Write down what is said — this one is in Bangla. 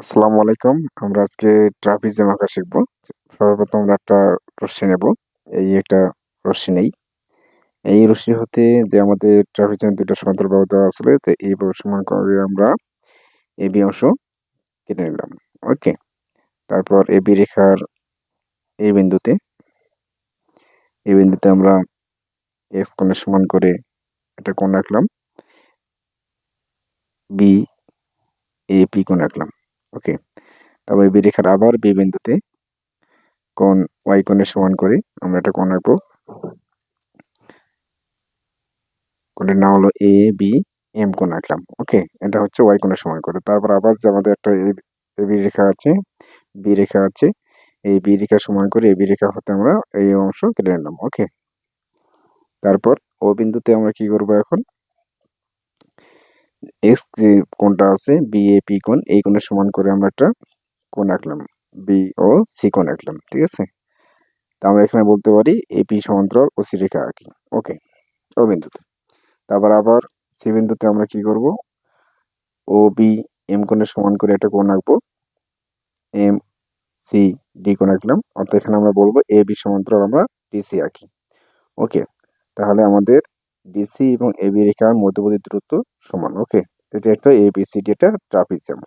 আসসালামু আলাইকুম। আমরা আজকে ট্রাপিজিয়াম আঁকা শিখব। সর্বপ্রথম আমরা একটা রশ্মি নেব। এই একটা রশ্মি নেই। এই রশ্মি হতে যে আমাদের ট্রাপিজিয়াম দুটো সমান্তর বাহু দেওয়া আসলে, তো এই সমান করে আমরা এ বি অংশ কেটে নিলাম। ওকে? তারপর এ বি রেখার এই বিন্দুতে এই বিন্দুতে আমরা এক্স কোণের সমান করে একটা কোণ রাখলাম বি এ পি কোণ রাখলাম ওকে তারপর বি রেখার আবার বি বিন্দুতে কোন ওয়াই কোণের সমান করে আমরা একটা কোণ আঁকবো কোণের নাম হলো এ বি এম কোণ আঁকলাম ওকে এটা হচ্ছে ওয়াই কোণের সমান করে। তারপর আবার যে আমাদের একটা এ বি রেখা আছে বি রেখা আছে, এই বি রেখা সমান করে এ বি রেখা হতে আমরা এই অংশ কেটে নিলাম। ওকে তারপর ও বিন্দুতে আমরা কি করব এখন? এক্স যে কোণটা আছে বি এ পি কোণ, এই কোণের সমান করে আমরা একটা কোণ আঁকলাম বি ও সি কোণ আঁকলাম, ঠিক আছে? তা আমরা এখানে বলতে পারি এপি সমান্তরাল ও সি রেখা আঁকি ওকে ও বিন্দুতে। তারপর আবার সি বিন্দুতে আমরা কি করব? ও বি এম কোণের সমান করে একটা কোণ আঁকবো এম সি ডি কোণ আঁকলাম, অর্থাৎ এখানে আমরা বলব এ বি সমান্তরাল আমরা ডিসি আঁকি ওকে তাহলে আমাদের ডিসি এবং এবি রেখার মধ্যবর্তী দূরত্ব সমান ওকে এটা একটা এবিসিডি এটা ট্রাপিজিয়াম